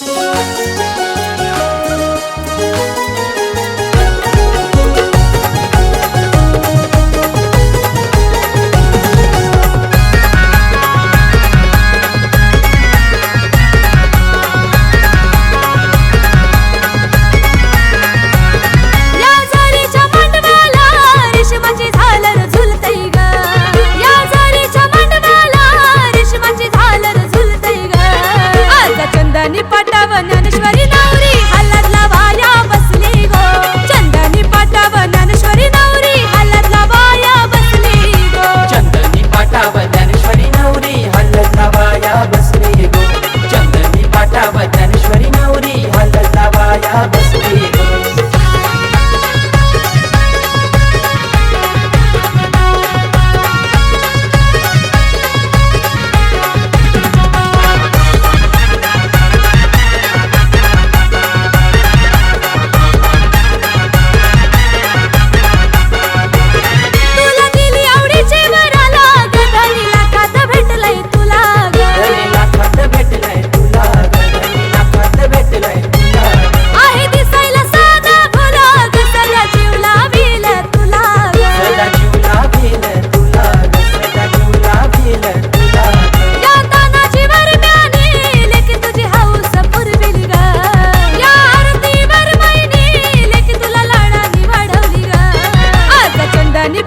you అని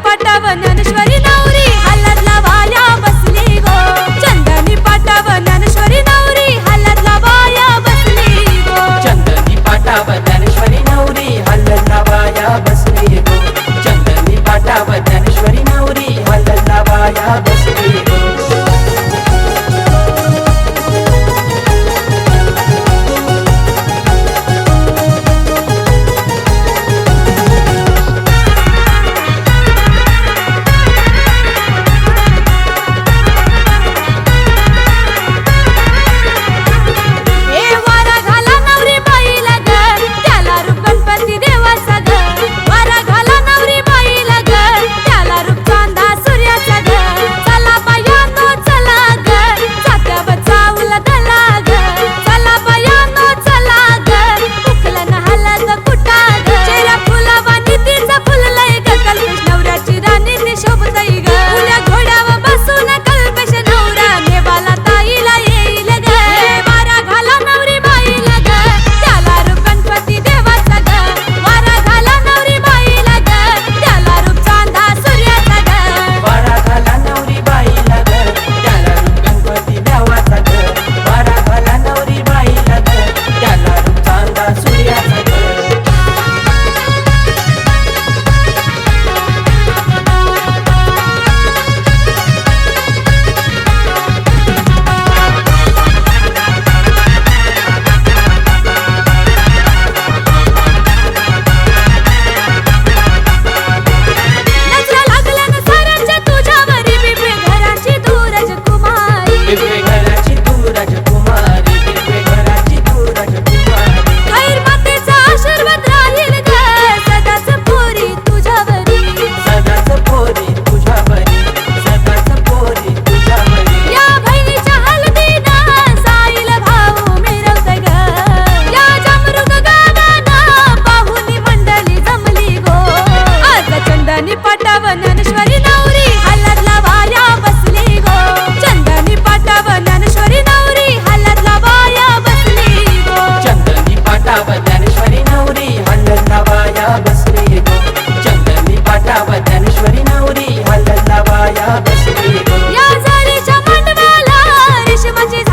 चंदनी पटाव ज्ञानेश्वरी नवरी हल्लातला वाया बसली गो. चंदनी पटाव ज्ञानेश्वरी नवरी हल्लातला वाया बसली गो. चंदनी पटाव ज्ञानेश्वरी नवरी हल्लातला वाया बसली गो. चंदनी पटाव ज्ञानेश्वरी नवरी हल्लातला वाया बसली गो. या झारीच्या मांडवाला रेशमाची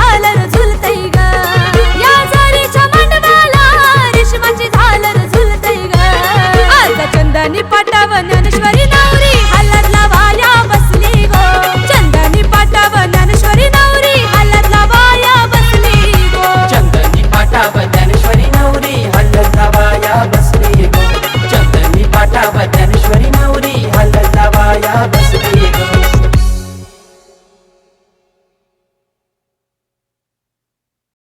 ग. या झारीच्या मांडवाला रेशमाची झालर ग. आता चंदनी